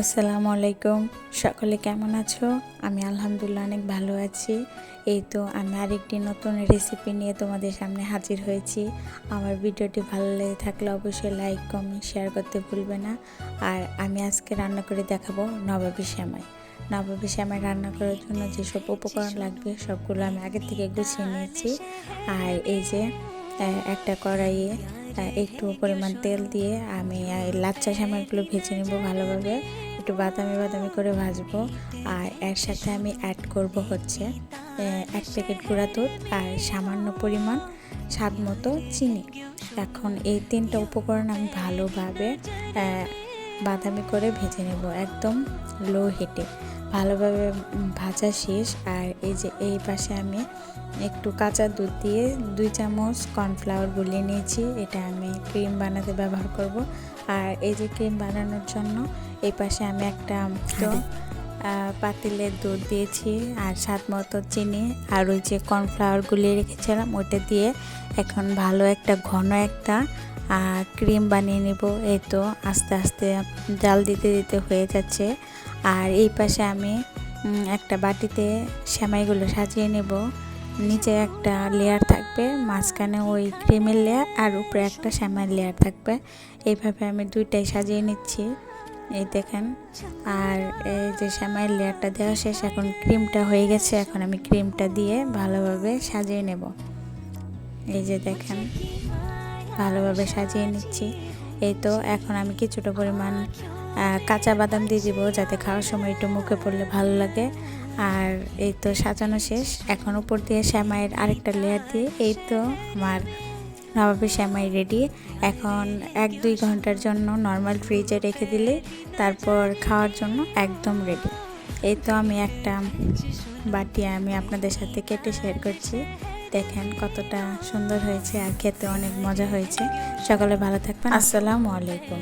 আসসালামু আলাইকুম। সকলে কেমন আছো? আমি আলহামদুলিল্লাহ অনেক ভালো আছি। এই তো আমি আরেকটি নতুন রেসিপি নিয়ে তোমাদের সামনে হাজির হয়েছি। আমার ভিডিওটি ভালো লেগে থাকলে অবশ্যই লাইক কমেন্ট শেয়ার করতে ভুলবে না। আর আমি আজকে রান্না করে দেখাবো নবাবী শ্যামাই। নবাবী শ্যামাই রান্না করার জন্য যেসব উপকরণ লাগবে সবগুলো আমি আগে থেকে গুছিয়ে নিয়েছি। আর এই যে একটা কড়াইয়ে একটু পরিমাণ তেল দিয়ে আমি লাচ্চা সামানগুলো ভেজে নেব ভালোভাবে। একটু বাদামি বাদামি করে ভাজবো। আর এর সাথে আমি অ্যাড করব হচ্ছে এক প্যাকেট গুঁড়া দুধ আর সামান্য পরিমাণ স্বাদ মতো চিনি। এখন এই তিনটা উপকরণ আমি ভালোভাবে বাদামি করে ভেজে নেব, একদম লো হিটে ভালোভাবে ভাজা শেষ। আর এই যে, এই পাশে আমি একটু কাঁচা দুধ দিয়ে দুই চামচ কর্নফ্লাওয়ার গুলিয়ে নিয়েছি। এটা আমি ক্রিম বানাতে ব্যবহার করব। আর এই যে ক্রিম বানানোর জন্য, এই পাশে আমি একটা পাতিলে দুধ দিয়েছি আর স্বাদ মতো চিনি আর ওই যে কর্নফ্লাওয়ার গুলিয়ে রেখেছিলাম, ওটা দিয়ে এখন ভালো একটা ঘন একটা ক্রিম বানিয়ে নেব। এই তো আস্তে আস্তে জাল দিতে দিতে হয়ে যাচ্ছে। আর এই পাশে আমি একটা বাটিতে সেমাইগুলো সাজিয়ে নেব। নিচে একটা লেয়ার থাকবে, মাঝখানে ওই ক্রিমের লেয়ার আর উপরে একটা শ্যামার লেয়ার থাকবে। এইভাবে আমি দুইটাই সাজিয়ে নিচ্ছি। এই দেখেন। আর এই যে শ্যামাইয়ের লেয়ারটা দেওয়া শেষ, এখন ক্রিমটা হয়ে গেছে, এখন আমি ক্রিমটা দিয়ে ভালোভাবে সাজিয়ে নেব। এই যে দেখেন, ভালোভাবে সাজিয়ে নিচ্ছি। এই তো, এখন আমি কিছুটা পরিমাণ কাঁচা বাদাম দিয়ে দিব, যাতে খাওয়ার সময় একটু মুখে পড়লে ভালো লাগে। আর এই তো সাজানো শেষ, এখন উপর দিয়ে শ্যামাইয়ের আরেকটা লেয়ার দিয়ে, এই তো আমার নবাবের শ্যামাই রেডি এখন এক দুই ঘণ্টার জন্য নর্মাল ফ্রিজে রেখে দিলে তারপর খাওয়ার জন্য একদম রেডি এই তো আমি একটা বাটি আমি আপনাদের সাথে কেটে শেয়ার করছি। দেখেন কতটা সুন্দর হয়েছে আর খেতে অনেক মজা হয়েছে। সকালে ভালো থাকবেন। আসসালামু আলাইকুম।